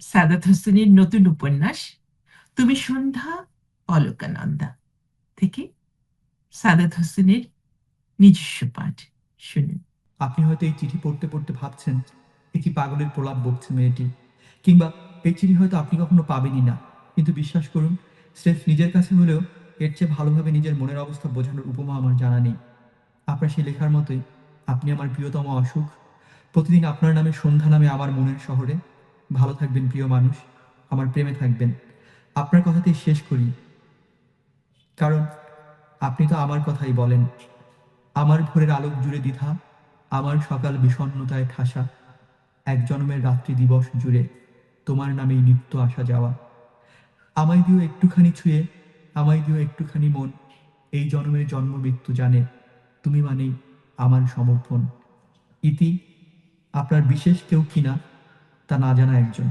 সাদাত হোসেনের নতুন উপন্যাস, তুমি সন্ধ্যা, অলোকানন্দা থেকে সাদাত হোসেনের নিজস্ব পাঠ শুনুন। আপনি হয়তো এই চিঠি পড়তে পড়তে ভাবছেন, এ কি পাগলের প্রলাপ বকছে মেয়েটি? কিংবা এই চিঠি হয়তো আপনি কখনো পাবেনই না। কিন্তু বিশ্বাস করুন, স্রেফ নিজের কাছে হলেও এর চেয়ে ভালোভাবে নিজের মনের অবস্থা বোঝানোর উপমা আমার জানা নেই। আপনার সেই লেখার মতোই, আপনি আমার প্রিয়তম অসুখ প্রতিদিন আপনার নামে সন্ধ্যা নামে আমার মনের শহরে ভালো থাকবেন, প্রিয় মানুষ। আমার প্রেমে থাকবেন। আপনার কথাতেই শেষ করি। কারণ আপনি তো আমার কথাই বলেন। আমার ভোরের আলোক জুড়ে দ্বিধা, আমার সকাল বিষণ্ণতায় ঠাসা। এক জন্মের রাত্রি দিবস জুড়ে তোমার নামেই নিত্য আসা যাওয়া। আমায় দিও একটুখানি ছুঁয়ে, আমায় দিও একটুখানি মন। এই জন্মের জন্ম মৃত্যু জানে, তুমি মানেই আমার সমর্পণ। ইতি, আপনার বিশেষ কেউ কিনা তা না জানা একজন।